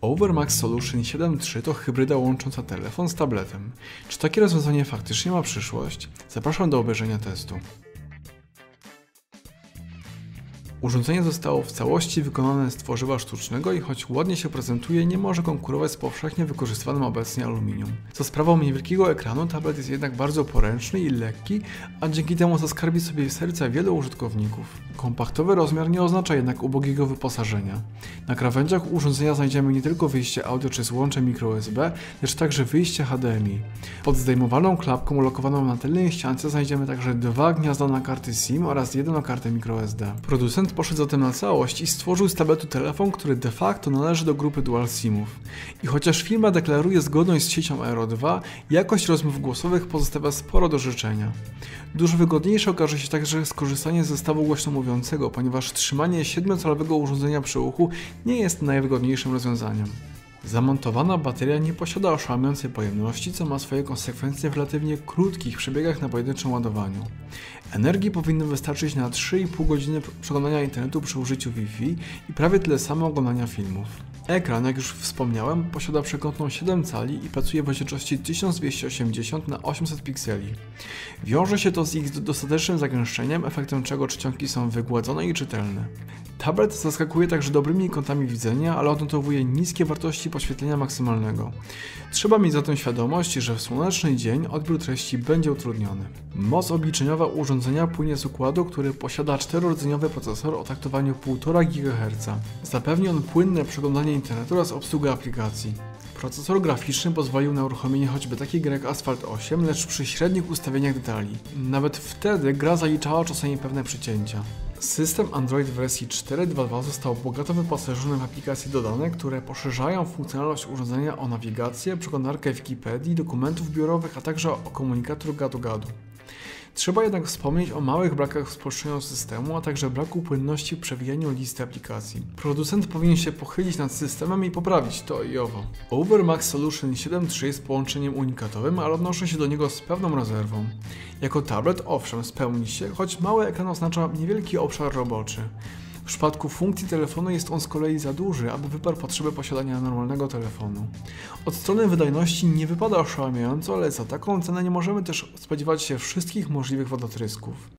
Overmax Solution 7.3 to hybryda łącząca telefon z tabletem. Czy takie rozwiązanie faktycznie ma przyszłość? Zapraszam do obejrzenia testu. Urządzenie zostało w całości wykonane z tworzywa sztucznego i choć ładnie się prezentuje, nie może konkurować z powszechnie wykorzystywanym obecnie aluminium. Za sprawą niewielkiego ekranu tablet jest jednak bardzo poręczny i lekki, a dzięki temu zaskarbi sobie serca wielu użytkowników. Kompaktowy rozmiar nie oznacza jednak ubogiego wyposażenia. Na krawędziach urządzenia znajdziemy nie tylko wyjście audio czy złącze microUSB, lecz także wyjście HDMI. Pod zdejmowaną klapką ulokowaną na tylnej ściance znajdziemy także dwa gniazda na karty SIM oraz jedną na kartę microSD. Producent Producent poszedł zatem na całość i stworzył z tabletu telefon, który de facto należy do grupy dual SIMów. I chociaż firma deklaruje zgodność z siecią Aero 2, jakość rozmów głosowych pozostawia sporo do życzenia. Dużo wygodniejsze okaże się także skorzystanie z zestawu głośno mówiącego, ponieważ trzymanie 7-calowego urządzenia przy uchu nie jest najwygodniejszym rozwiązaniem. Zamontowana bateria nie posiada oszałamiającej pojemności, co ma swoje konsekwencje w relatywnie krótkich przebiegach na pojedynczym ładowaniu. Energii powinno wystarczyć na 3,5 godziny przeglądania internetu przy użyciu Wi-Fi i prawie tyle samo oglądania filmów. Ekran, jak już wspomniałem, posiada przekątną 7 cali i pracuje w rozdzielczości 1280 na 800 pikseli. Wiąże się to z ich dostatecznym zagęszczeniem, efektem czego czcionki są wygładzone i czytelne. Tablet zaskakuje także dobrymi kątami widzenia, ale odnotowuje niskie wartości podświetlenia maksymalnego. Trzeba mieć zatem świadomość, że w słoneczny dzień odbiór treści będzie utrudniony. Moc obliczeniowa urządzenia płynie z układu, który posiada 4-rdzeniowy procesor o taktowaniu 1,5 GHz. Zapewni on płynne przeglądanie internetu oraz obsługę aplikacji. Procesor graficzny pozwolił na uruchomienie choćby takiej gry jak Asphalt 8, lecz przy średnich ustawieniach detali. Nawet wtedy gra zaliczała czasami pewne przycięcia. System Android w wersji 4.2.2 został bogato wyposażony w aplikacje dodane, które poszerzają funkcjonalność urządzenia o nawigację, przeglądarkę Wikipedii, dokumentów biurowych, a także o komunikator gadu-gadu. Trzeba jednak wspomnieć o małych brakach w systemu, a także braku płynności w przewijaniu listy aplikacji. Producent powinien się pochylić nad systemem i poprawić to i owo. Overmax Solution 7.3 jest połączeniem unikatowym, ale odnoszę się do niego z pewną rezerwą. Jako tablet owszem spełni się, choć mały ekran oznacza niewielki obszar roboczy. W przypadku funkcji telefonu jest on z kolei za duży, aby wyparł potrzebę posiadania normalnego telefonu. Od strony wydajności nie wypada oszałamiająco, ale za taką cenę nie możemy też spodziewać się wszystkich możliwych wodotrysków.